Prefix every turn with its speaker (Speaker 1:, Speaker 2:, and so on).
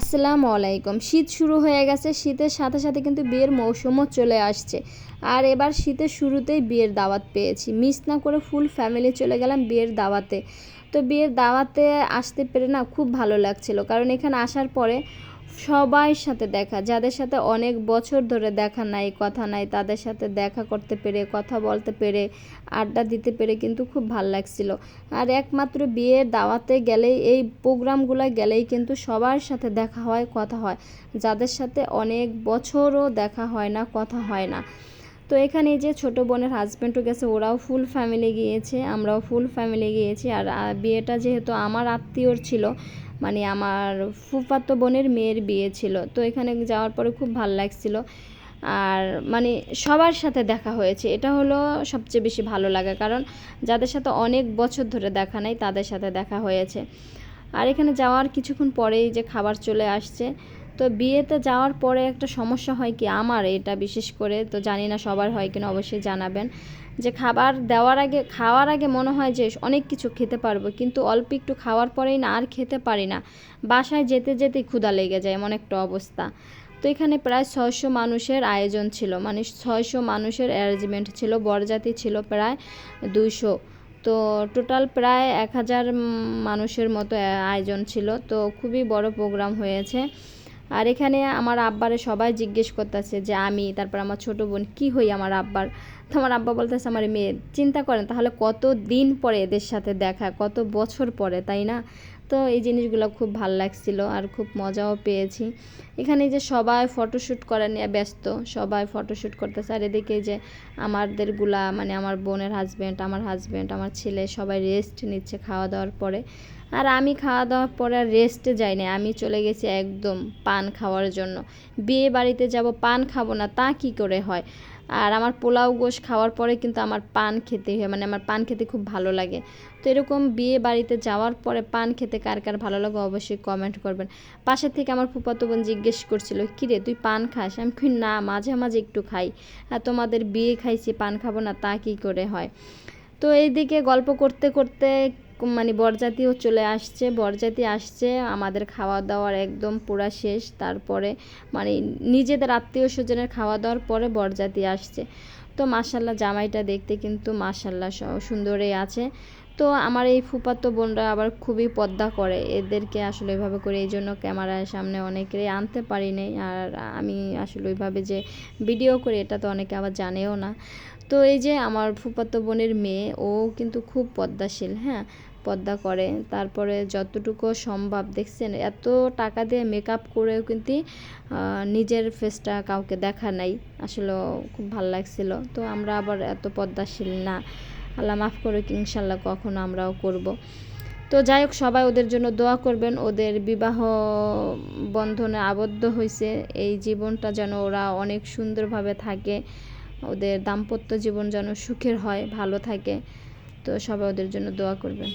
Speaker 1: আসসালামু আলাইকুম। শীত শুরু হয়ে গেছে, শীতের সাথে সাথে কিন্তু বিয়ের মৌসুমও চলে আসছে। আর এবার শীতের শুরুতেই বিয়ের দাওয়াত পেয়েছি। মিস না করে ফুল ফ্যামিলি চলে গেলাম বিয়ের দাওয়াতে। তো বিয়ের দাওয়াতে আসতে পেরে না খুব ভালো লাগছিল। কারণ এখানে আসার পরে সবার সাথে দেখা, যাদের সাথে অনেক বছর ধরে দেখা নাই, কথা নাই, তাদের সাথে দেখা করতে পেরে, কথা বলতে পেরে, আড্ডা দিতে পেরে কিন্তু খুব ভালো লাগছিল। আর একমাত্র বিয়ের দাওয়াতে গেলেই, এই প্রোগ্রামগুলো গেলেই কিন্তু সবার সাথে দেখা হয়, কথা হয়। যাদের সাথে অনেক বছরও দেখা হয় না, কথা হয় না। তো এখানে যে ছোট বোনের হাজব্যান্ডও গেছে, ওরাও ফুল ফ্যামিলি গিয়েছে, আমরাও ফুল ফ্যামিলি গিয়েছি। আর বিয়েটা যেহেতু আমার আত্মীয়র ছিল মানে আমার ফুফাতো বোনের মেয়ের বিয়ে ছিল। তো এখানে যাওয়ার পরে খুব ভালো লাগছিল। আর মানে সবার সাথে দেখা হয়েছে। এটা হলো সবচেয়ে বেশি ভালো লাগা। কারণ যাদের সাথে অনেক বছর ধরে দেখা নাই, তাদের সাথে দেখা হয়েছে। আর এখানে যাওয়ার কিছুক্ষণ পরেই যে খাবার চলে আসছে তো বিয়েতে যাওয়ার পরে একটা সমস্যা হয় কি আমার এটা বিশেষ করে, তো জানি না সবার হয় কিনা, অবশ্যই জানাবেন। যে খাবার দেওয়ার আগে, খাওয়ার আগে মনে হয় যে অনেক কিছু খেতে পারব, কিন্তু অল্প একটু খাওয়ার পরেই না আর খেতে পারি না। বাসায় যেতে যেতেই ক্ষুধা লেগে যায় এমন একটা অবস্থা। তো এখানে প্রায় ছয়শো মানুষের আয়োজন ছিল মানে ছয়শো মানুষের অ্যারেঞ্জমেন্ট ছিল বরজাতি ছিল প্রায় দুইশো। তো টোটাল প্রায় এক হাজার মানুষের মতো আয়োজন ছিল, তো খুবই বড় প্রোগ্রাম হয়েছে। আর এখানে আমার আব্বারে সবাই জিজ্ঞেস করতেছে যে, আমি, তারপর আমার ছোট বোন, কি হই আমার আব্বার? তো আমার আব্বা বলতেছে, আমার মেয়ে, চিন্তা করেন, তাহলে কত দিন পরে এদের সাথে দেখা, কত বছর পরে, তাই না? তো এই জিনিসগুলো খুব ভালো লাগছিল আর খুব মজাও পেয়েছি। এখানে যে সবাই ফটোশ্যুট করা নিয়ে ব্যস্ত, সবাই ফটোশ্যুট করতেছে। আর এদিকে যে আমাদেরগুলা মানে আমার বোনের হাজব্যান্ড আমার হাজব্যান্ড আমার ছেলে, সবাই রেস্ট নিচ্ছে খাওয়া দাওয়ার পরে। আর আমি খাওয়া দাওয়ার পরে আর রেস্টে যাইনি আমি চলে গেছি একদম পান খাওয়ার জন্য। বিয়ে বাড়িতে যাব, পান খাব না, তা কি করে হয়? আর আমার পোলাও গোশ খাওয়ার পরে কিন্তু আমার পান খেতে হয় মানে আমার পান খেতে খুব ভালো লাগে। তো এরকম বিয়ে বাড়িতে যাওয়ার পরে পান খেতে কার কার ভালো লাগে অবশ্যই কমেন্ট করবেন। পাশে থেকে আমার ফুপাতো বোন জিজ্ঞেস করছিল, কিরে, তুই পান খাস? আমি খুব না, মাঝে মাঝে একটু খাই। আর তোমাদের বিয়ে খাইছি, পান খাব না, তা কী করে হয়? তো এইদিকে গল্প করতে করতে মানে বরজাতিও চলে আসছে বরজাতি আসছে, আমাদের খাওয়া দাওয়ার একদম পুরা শেষ। তারপরে মানে নিজেদের আত্মীয় স্বজনের খাওয়া দাওয়ার পরে বরজাতি আসছে। তো মাসাল্লাহ জামাইটা দেখতে কিন্তু মাসাল্লাহ সুন্দরই আছে। তো আমার এই ফুপাতো বোনরা আবার খুবই পদ্মা করে। এদেরকে আসলে ওইভাবে করে এই জন্য ক্যামেরার সামনে অনেকেরই আনতে পারি নাই। আর আমি আসলে ওইভাবে যে ভিডিও করি, এটা তো অনেকে আবার জানেও না। তো এই যে আমার ফুপাতো বোনের মেয়ে, ও কিন্তু খুব পদ্মাশীল হ্যাঁ? পদ্মা করে। তারপরে যতটুকু সম্ভব, দেখছেন? এত টাকা দিয়ে মেকআপ করেও কিন্তু নিজের ফেসটা কাউকে দেখা নাই। আসলে খুব ভালো লাগছিল। তো আমরা আবার এত পদ্মাশীল না। আল্লাহ মাফ করে ইনশাল্লাহ কখনো আমরাও করব। তো যাই হোক, সবাই ওদের জন্য দোয়া করবেন। ওদের বিবাহ বন্ধনে আবদ্ধ হয়েছে এই জীবনটা যেন ওরা অনেক সুন্দরভাবে থাকে। ওদের দাম্পত্য জীবন যেন সুখের হয়, ভালো থাকে। তো সবাই ওদের জন্য দোয়া করবেন।